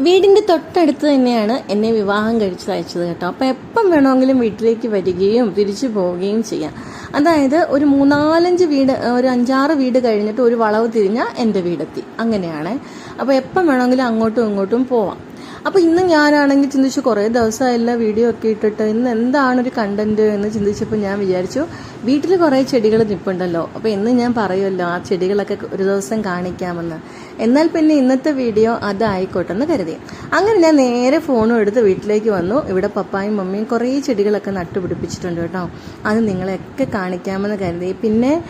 വീടിന്റെ തൊട്ടടുത്ത് തന്നെയാണ് എന്നെ വിവാഹം കഴിച്ച് അയച്ചത് കേട്ടോ. അപ്പോൾ എപ്പം വേണമെങ്കിലും വീട്ടിലേക്ക് വരികയും തിരിച്ചു പോവുകയും ചെയ്യാം. അതായത് ഒരു മൂന്നാലഞ്ച് വീട് ഒരു അഞ്ചാറ് വീട് കഴിഞ്ഞിട്ട് ഒരു വളവ് തിരിഞ്ഞാൽ എന്റെ വീടെത്തി. അങ്ങനെയാണ്. അപ്പോൾ എപ്പം വേണമെങ്കിലും അങ്ങോട്ടും ഇങ്ങോട്ടും പോവാം. അപ്പോൾ ഇന്ന് ഞാനാണെങ്കിൽ ചിന്തിച്ചു കുറേ ദിവസമായില്ല വീഡിയോ ഒക്കെ ഇട്ടിട്ട് ഇന്ന് എന്താണ് ഒരു കണ്ടന്റ് എന്ന് ചിന്തിച്ചപ്പോൾ ഞാൻ വിചാരിച്ചു വീട്ടിൽ കുറേ ചെടികൾ നിൽപ്പുണ്ടല്ലോ അപ്പോൾ ഇന്ന് ഞാൻ പറയുമല്ലോ ആ ചെടികളൊക്കെ ഒരു ദിവസം കാണിക്കാമെന്ന്. എന്നാൽ പിന്നെ ഇന്നത്തെ വീഡിയോ അതായിക്കോട്ടെ എന്ന് കരുതി. അങ്ങനെ ഞാൻ നേരെ ഫോണും എടുത്ത് വീട്ടിലേക്ക് വന്നു. ഇവിടെ പപ്പായും മമ്മിയും കുറേ ചെടികളൊക്കെ നട്ടുപിടിപ്പിച്ചിട്ടുണ്ട് കേട്ടോ. അത് നിങ്ങളെയൊക്കെ കാണിക്കാമെന്ന് കരുതി. പിന്നെ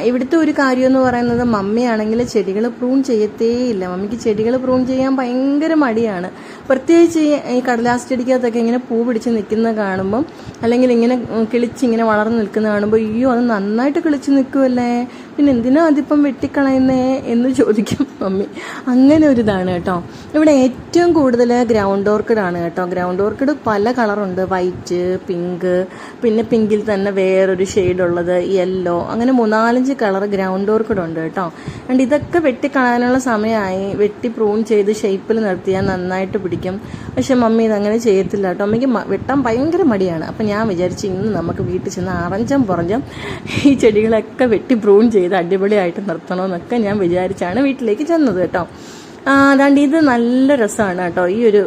ഇവിടുത്തെ ഒരു കാര്യം എന്ന് പറയുന്നത് മമ്മിയാണെങ്കിൽ ചെടികൾ പ്രൂൺ ചെയ്യത്തേയില്ല. മമ്മിക്ക് ചെടികൾ പ്രൂൺ ചെയ്യാൻ ഭയങ്കര മടിയാണ്. പ്രത്യേകിച്ച് ഈ- കടലാസ് ചെടിക്കകത്തൊക്കെ ഇങ്ങനെ പൂ പിടിച്ച് നിൽക്കുന്നത് കാണുമ്പം അല്ലെങ്കിൽ ഇങ്ങനെ കിളിച്ച് ഇങ്ങനെ വളർന്നു നിൽക്കുന്ന കാണുമ്പോൾ അയ്യോ അത് നന്നായിട്ട് കിളിച്ച് നിൽക്കുമല്ലേ പിന്നെ എന്തിനാ അതിപ്പം വെട്ടിക്കളയുന്നേ എന്ന് ചോദിക്കും മമ്മി. അങ്ങനെ ഒരു ഇതാണ് കേട്ടോ. ഇവിടെ ഏറ്റവും കൂടുതൽ ഗ്രൗണ്ട് ഓർക്കിഡ് ആണ് കേട്ടോ. ഗ്രൗണ്ട് ഓർക്കിഡ് പല കളറുണ്ട് വൈറ്റ് പിങ്ക് പിന്നെ പിങ്കിൽ തന്നെ വേറൊരു ഉള്ളത് യെല്ലോ അങ്ങനെ മൂന്നാലഞ്ച് കളർ ഗ്രൗണ്ട് ഓർക്കിഡ് ഉണ്ട് കേട്ടോ. ആൻഡ് ഇതൊക്കെ വെട്ടിക്കളയാനുള്ള സമയമായി വെട്ടി പ്രൂൺ ചെയ്ത് ഷേപ്പിൽ നിർത്തിയാൽ നന്നായിട്ട് പിടിക്കും. പക്ഷെ മമ്മി ഇതങ്ങനെ ചെയ്യത്തില്ല കേട്ടോ. അമ്മയ്ക്ക് വെട്ടാൻ ഭയങ്കര മടിയാണ്. അപ്പം ഞാൻ വിചാരിച്ചു ഇന്ന് നമുക്ക് വീട്ടിൽ ചെന്ന് അറഞ്ചം പുറഞ്ചം ഈ ചെടികളൊക്കെ വെട്ടി പ്രൂൺ ചെയ്ത് അടിപൊളിയായിട്ട് നിർത്തണമെന്നൊക്കെ ഞാൻ വിചാരിച്ചാണ് വീട്ടിലേക്ക് ചെന്നത് കേട്ടോ. അതാണ്ട് ഇത് നല്ല രസമാണ് കേട്ടോ. ഈ ഒരു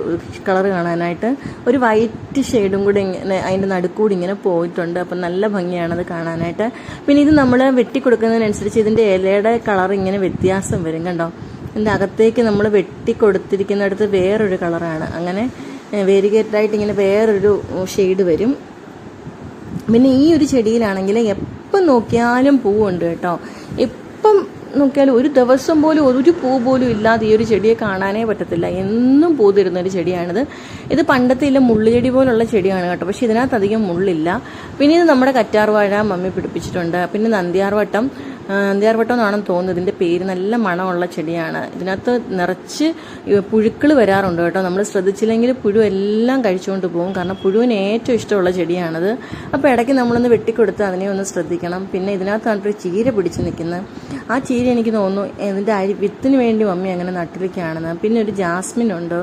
കളർ കാണാനായിട്ട് ഒരു വൈറ്റ് ഷെയ്ഡും കൂടി ഇങ്ങനെ അതിന്റെ നടുക്കൂടി ഇങ്ങനെ പോയിട്ടുണ്ട്. അപ്പം നല്ല ഭംഗിയാണ് അത് കാണാനായിട്ട്. പിന്നെ ഇത് നമ്മൾ വെട്ടിക്കൊടുക്കുന്നതിനനുസരിച്ച് ഇതിന്റെ ഇലയുടെ കളർ ഇങ്ങനെ വ്യത്യാസം വരും കണ്ടോ. ഇതിന്റെ അകത്തേക്ക് നമ്മൾ വെട്ടി കൊടുത്തിരിക്കുന്നിടത്ത് വേറൊരു കളറാണ്. അങ്ങനെ വേരിഗേറ്റഡായിട്ട് ഇങ്ങനെ വേറൊരു ഷെയ്ഡ് വരും. പിന്നെ ഈ ഒരു ചെടിയിലാണെങ്കിൽ എപ്പം നോക്കിയാലും പൂവുണ്ട് കേട്ടോ. എപ്പം നോക്കിയാലും ഒരു ദിവസം പോലും ഒരു പൂ പോലും ഇല്ലാതെ ഈ ഒരു ചെടിയെ കാണാനേ പറ്റത്തില്ല. എന്നും പൂ തരുന്ന ഒരു ചെടിയാണിത്. ഇത് പണ്ടത്തെ ഇല്ല മുള്ളുചെടി പോലുള്ള ചെടിയാണ് കേട്ടോ. പക്ഷെ ഇതിനകത്ത് അധികം മുള്ളില്ല. പിന്നെ ഇത് നമ്മുടെ കറ്റാർവാഴ മമ്മി പിടിപ്പിച്ചിട്ടുണ്ട്. പിന്നെ നന്ദിയാർവട്ടം. ആ, നന്ദിയാർവട്ടം എന്നാണെന്ന് തോന്നുന്നത് ഇതിന്റെ പേര് നല്ല മണമുള്ള ചെടിയാണ്. ഇതിനകത്ത് നിറച്ച് പുഴുക്കൾ വരാറുണ്ട് കേട്ടോ. നമ്മൾ ശ്രദ്ധിച്ചില്ലെങ്കിൽ പുഴു എല്ലാം കഴിച്ചുകൊണ്ട് പോകും. കാരണം പുഴുവിന് ഏറ്റവും ഇഷ്ടമുള്ള ചെടിയാണത്. അപ്പോൾ ഇടയ്ക്ക് നമ്മളൊന്ന് വെട്ടിക്കൊടുത്ത് അതിനെ ഒന്ന് ശ്രദ്ധിക്കണം. പിന്നെ ഇതിനകത്താണ് ഒരു ചീര പിടിച്ച് നിൽക്കുന്നത് ആ ചീര എനിക്ക് തോന്നുന്നു ഇതിന്റെ അരി വിത്തിന് വേണ്ടി മമ്മി അങ്ങനെ നട്ടിരിക്കുകയാണെന്ന്. പിന്നെ ഒരു ജാസ്മിൻ ഉണ്ട്.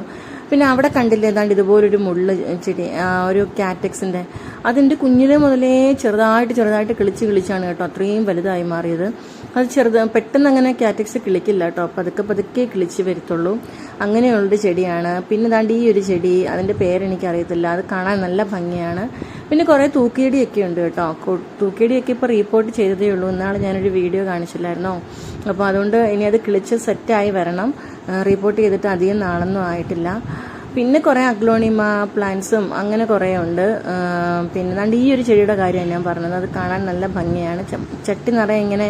പിന്നെ അവിടെ കണ്ടില്ലേ ഏതാണ്ട് ഇതുപോലൊരു മുള്ള ചെടി ഒരു കാറ്റക്സിന്റെ അതിന്റെ കുഞ്ഞിലെ മുതലേ ചെറുതായിട്ട് ചെറുതായിട്ട് കിളിച്ച് കിളിച്ചാണ് കേട്ടോ അത്രയും വലുതായി മാറിയത്. അത് ചെറുത് പെട്ടെന്ന് അങ്ങനെ കാറ്റക്സ് കിളിക്കില്ല കേട്ടോ പതുക്കെ പതുക്കെ കിളിച്ച് വരത്തുള്ളൂ. അങ്ങനെയുള്ളൊരു ചെടിയാണ്. പിന്നെ ദാണ്ട് ഈ ഒരു ചെടി അതിന്റെ പേരെനിക്കറിയത്തില്ല അത് കാണാൻ നല്ല ഭംഗിയാണ്. പിന്നെ കുറേ തൂക്കിയടിയൊക്കെ ഉണ്ട് കേട്ടോ. തൂക്കിയടിയൊക്കെ ഇപ്പോൾ റീപ്പോർട്ട് ചെയ്തതേ ഉള്ളൂ. എന്നാണ് ഞാനൊരു വീഡിയോ കാണിച്ചില്ലായിരുന്നോ? അപ്പോൾ അതുകൊണ്ട് ഇനി അത് കിളിച്ച് സെറ്റായി വരണം. റീപ്പോർട്ട് ചെയ്തിട്ട് അധികം നാളൊന്നും ആയിട്ടില്ല. പിന്നെ കുറേ അഗ്ലോണിമ പ്ലാന്റ്സും അങ്ങനെ കുറേ ഉണ്ട്. പിന്നെ ദാണ്ട് ഈ ഒരു ചെടിയുടെ കാര്യമാണ് ഞാൻ പറഞ്ഞത്. അത് കാണാൻ നല്ല ഭംഗിയാണ്. ചട്ടി നിറയെ ഇങ്ങനെ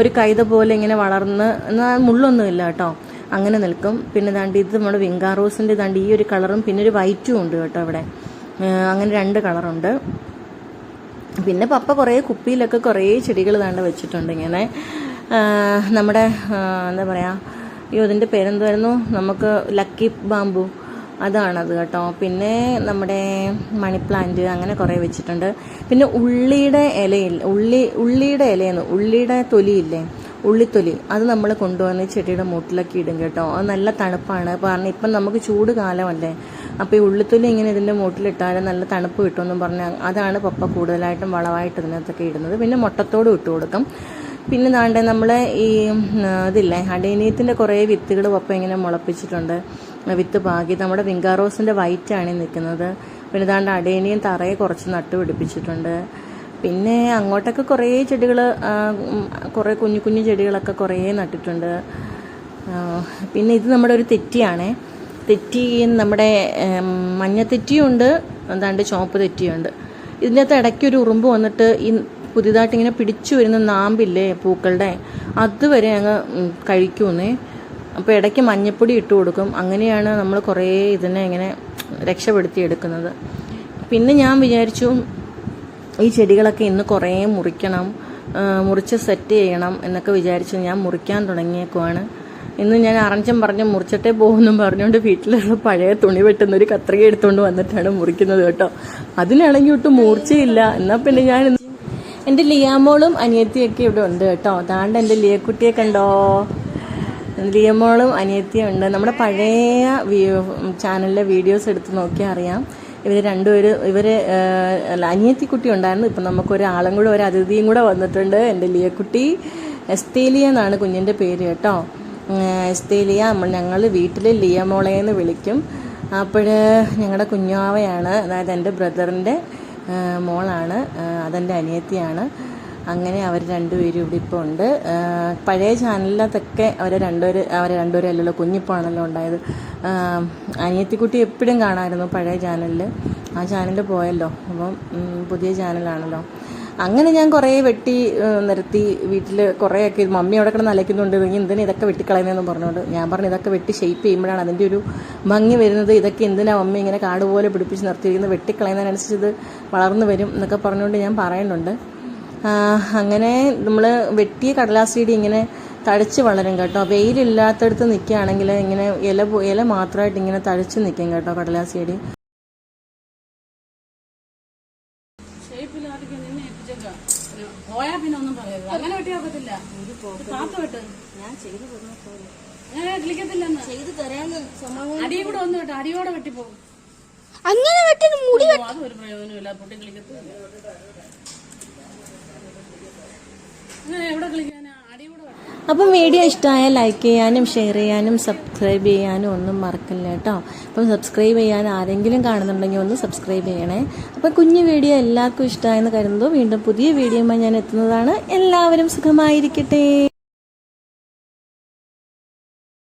ഒരു കൈത പോലെ ഇങ്ങനെ വളർന്ന് എന്നാൽ മുള്ളൊന്നുമില്ല കേട്ടോ. അങ്ങനെ നിൽക്കും. പിന്നെ ദാണ്ട് ഇത് നമ്മുടെ വിങ്കാ റോസിന്റെ ദാണ്ട് ഈ ഒരു കളറും പിന്നെ ഒരു വൈറ്റും ഉണ്ട് കേട്ടോ ഇവിടെ അങ്ങനെ രണ്ട് കളറുണ്ട്. പിന്നെ പപ്പ കുറേ കുപ്പിയിലൊക്കെ കുറേ ചെടികൾ ദാണ്ട് വെച്ചിട്ടുണ്ട് ഇങ്ങനെ. നമ്മുടെ എന്താ പറയുക അയ്യോ അതിന്റെ പേരെന്തായിരുന്നു നമുക്ക് ലക്കി ബാമ്പു അതാണത് കേട്ടോ. പിന്നെ നമ്മുടെ മണി പ്ലാന്റ് അങ്ങനെ കുറേ വെച്ചിട്ടുണ്ട്. പിന്നെ ഉള്ളിയുടെ ഇലയിൽ ഉള്ളി ഉള്ളിയുടെ ഇലയെന്ന് ഉള്ളിയുടെ തൊലിയില്ലേ? ഉള്ളിത്തൊലി അത് നമ്മൾ കൊണ്ടുവന്ന് ചെടിയുടെ മൂട്ടിലൊക്കെ ഇടും കേട്ടോ. അത് നല്ല തണുപ്പാണ്. കാരണം ഇപ്പം നമുക്ക് ചൂട് കാലമല്ലേ. അപ്പോൾ ഈ ഉള്ളിത്തൊലി ഇങ്ങനെ ഇതിന്റെ മൂട്ടിലിട്ടാൽ നല്ല തണുപ്പ് കിട്ടുമെന്നും പറഞ്ഞാൽ അതാണ് പപ്പ കൂടുതലായിട്ടും വളമായിട്ട് ഇതിനകത്തൊക്കെ ഇടുന്നത്. പിന്നെ മുട്ടത്തോട് ഇട്ട് കൊടുക്കും. പിന്നെ നാണ്ടേ നമ്മൾ ഈ ഇതില്ലേ അടേനിയത്തിന്റെ കുറേ വിത്തുകൾ പപ്പ ഇങ്ങനെ മുളപ്പിച്ചിട്ടുണ്ട്. വിത്ത് പാകി. നമ്മുടെ വിങ്കാറോസിന്റെ വൈറ്റാണ് നിൽക്കുന്നത് പിന്നെ ദാണ്ട് അടേനിയും തറയെ കുറച്ച് നട്ടു പിടിപ്പിച്ചിട്ടുണ്ട് പിന്നെ അങ്ങോട്ടൊക്കെ കുറേ ചെടികൾ കുറേ കുഞ്ഞു കുഞ്ഞു ചെടികളൊക്കെ കുറേ നട്ടിട്ടുണ്ട്. പിന്നെ ഇത് നമ്മുടെ ഒരു തെറ്റിയാണേ. തെറ്റി നമ്മുടെ മഞ്ഞ തെറ്റിയുണ്ട് എന്താണ്ട് ചുവപ്പ് തെറ്റിയുണ്ട്. ഇതിനകത്ത് ഇടയ്ക്ക് ഒരു ഉറുമ്പ് വന്നിട്ട് ഈ പുതിയതായിട്ട് ഇങ്ങനെ പിടിച്ചു വരുന്ന നാമ്പില്ലേ പൂക്കളുടെ അതുവരെ അങ്ങ് കഴിക്കുമെന്നേ അപ്പോൾ ഇടയ്ക്ക് മഞ്ഞപ്പൊടി ഇട്ട് കൊടുക്കും. അങ്ങനെയാണ് നമ്മൾ കുറേ ഇതിനെ ഇങ്ങനെ രക്ഷപ്പെടുത്തി എടുക്കുന്നത് പിന്നെ ഞാൻ വിചാരിച്ചു ഈ ചെടികളൊക്കെ ഇന്ന് കുറേ മുറിക്കണം മുറിച്ച് സെറ്റ് ചെയ്യണം എന്നൊക്കെ വിചാരിച്ച് ഞാൻ മുറിക്കാൻ തുടങ്ങിയേക്കുവാണ്. ഇന്ന് ഞാൻ അറഞ്ചം പറഞ്ഞ് മുറിച്ചിട്ടേ പോകുമെന്നും പറഞ്ഞുകൊണ്ട് വീട്ടിലുള്ള പഴയ തുണി വെട്ടുന്ന ഒരു കത്രിക എടുത്തുകൊണ്ട് വന്നിട്ടാണ് മുറിക്കുന്നത് കേട്ടോ. അതിനാണെങ്കിൽ ഒട്ടും മൂർച്ചയില്ല. എന്നാൽ പിന്നെ ഞാൻ എന്റെ ലിയാമോളും അനിയത്തിയൊക്കെ ഇവിടെ ഉണ്ട് കേട്ടോ. അതാണ്ട് എന്റെ ലിയക്കുട്ടിയെ കണ്ടോ? ലിയമോളും അനിയത്തിയും ഉണ്ട്. നമ്മുടെ പഴയ ചാനലിലെ വീഡിയോസ് എടുത്ത് നോക്കിയാൽ അറിയാം. ഇവർ രണ്ടുപേരും ഇവർ അനിയത്തിക്കുട്ടി ഉണ്ടായിരുന്നു. ഇപ്പം നമുക്ക് ഒരാളും കൂടെ ഒരു അതിഥിയും കൂടെ വന്നിട്ടുണ്ട്. എന്റെ ലിയക്കുട്ടി എസ്തേലിയ എന്നാണ് കുഞ്ഞിന്റെ പേര് കേട്ടോ. എസ്തേലിയ ഞങ്ങൾ വീട്ടിൽ ലിയമോളെ എന്ന് വിളിക്കും. അപ്പോൾ ഞങ്ങളുടെ കുഞ്ഞാവയാണ് അതായത് എന്റെ ബ്രദറിന്റെ മോളാണ് അതെന്റെ അനിയത്തിയാണ്. അങ്ങനെ അവർ രണ്ടുപേരും ഇവിടെ ഇപ്പോൾ ഉണ്ട്. പഴയ ചാനലിനകത്തൊക്കെ അവർ രണ്ടുപേര് അവർ രണ്ടുപേരും അല്ലല്ലോ കുഞ്ഞിപ്പോണല്ലോ ഉണ്ടായത്. അനിയത്തിക്കുട്ടി എപ്പോഴും കാണാമായിരുന്നു പഴയ ചാനലിൽ ആ ചാനലിൽ പോയല്ലോ അപ്പം പുതിയ ചാനലാണല്ലോ. അങ്ങനെ ഞാൻ കുറേ വെട്ടി നിരത്തി വീട്ടിൽ കുറേയൊക്കെ മമ്മി അവിടെ കിടന്ന് അലയ്ക്കുന്നുണ്ട് നീ എന്തിനാ ഇതൊക്കെ വെട്ടിക്കളയുന്നതെന്ന് പറഞ്ഞുകൊണ്ട്. ഞാൻ പറഞ്ഞു ഇതൊക്കെ വെട്ടി ഷേപ്പ് ചെയ്യുമ്പോഴാണ് അതിന്റെ ഒരു ഭംഗി വരുന്നത്. ഇതൊക്കെ എന്തിനാ മമ്മി ഇങ്ങനെ കാട് പോലെ പിടിപ്പിച്ച് നിർത്തിയിരിക്കുന്നത്? വെട്ടിക്കളയുന്നതിനനുസരിച്ച് ഇത് വളർന്നു വരും എന്നൊക്കെ പറഞ്ഞുകൊണ്ട് ഞാൻ പറയുന്നുണ്ട്. അങ്ങനെ നമ്മൾ വെട്ടിയ കടലാസ് ചെടി ഇങ്ങനെ തഴച്ച് വളരും കേട്ടോ. വെയിലില്ലാത്തടത്ത് നിൽക്കുകയാണെങ്കിൽ ഇങ്ങനെ ഇല ഇല മാത്രമായിട്ട് ഇങ്ങനെ തഴച്ച് നിൽക്കും കേട്ടോ കടലാസ് ചെടി പോയാ പിന്നെ ഒന്നും പറയരുത്. അങ്ങനെ വെട്ടി നോക്കത്തില്ല താത്ത വെട്ട്. ഞാൻ ചെയ്തു അങ്ങനെ ചെയ്തു തരാന്ന് സമാധാനം അടിയും കൂടെ ഒന്ന് വെട്ട്. അടിയോടെ വെട്ടിപ്പോകും. അങ്ങനെ വെട്ടിന് മുടി അത് ഒരു പ്രയോജനമില്ല പൊട്ടി കിളിക്കത്തില്ല അങ്ങനെ എവിടെ കിളിക്കാനാ അടിയൂടെ വെട്ടണം അപ്പം വീഡിയോ ഇഷ്ടമായ ലൈക്ക് ചെയ്യാനും ഷെയർ ചെയ്യാനും സബ്സ്ക്രൈബ് ചെയ്യാനും ഒന്നും മറക്കില്ല കേട്ടോ? അപ്പം സബ്സ്ക്രൈബ് ചെയ്യാൻ ആരെങ്കിലും കാണുന്നുണ്ടെങ്കിൽ ഒന്ന് സബ്സ്ക്രൈബ് ചെയ്യണേ. അപ്പം കുഞ്ഞു വീഡിയോ എല്ലാവർക്കും ഇഷ്ടമായെന്ന് കരുതുന്നു. വീണ്ടും പുതിയ വീഡിയോയുമായി ഞാൻ എത്തുന്നതാണ്. എല്ലാവരും സുഖമായിരിക്കട്ടെ.